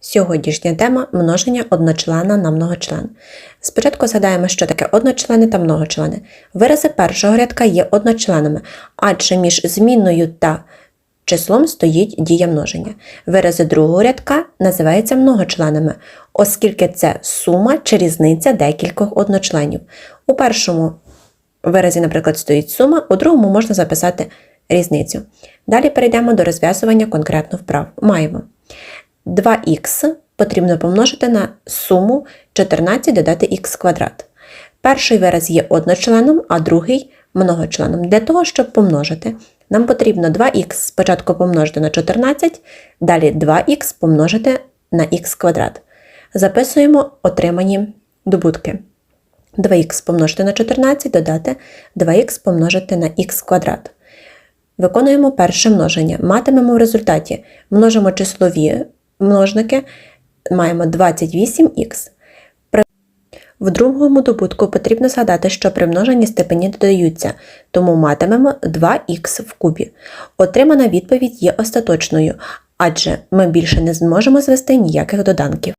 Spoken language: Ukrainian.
Сьогоднішня тема множення одночлена на многочлен. Спочатку згадаємо, що таке одночлени та многочлени. Вирази першого рядка є одночленами, адже між змінною та числом стоїть дія множення. Вирази другого рядка називаються многочленами, оскільки це сума чи різниця декількох одночленів. У першому виразі, наприклад, стоїть сума, у другому можна записати різницю. Далі перейдемо до розв'язування конкретно вправ. Маємо 2х потрібно помножити на суму 14 додати х квадрат. Перший вираз є одночленом, а другий многочленом. Для того, щоб помножити, нам потрібно 2х спочатку помножити на 14, далі 2х помножити на х квадрат. Записуємо отримані добутки. 2х помножити на 14 додати 2х помножити на х квадрат. Виконуємо перше множення. Матимемо в результаті множимо числові множники, маємо 28х. В другому добутку потрібно згадати, що при множенні степені додаються, тому матимемо 2х в кубі. Отримана відповідь є остаточною, адже ми більше не зможемо звести ніяких доданків.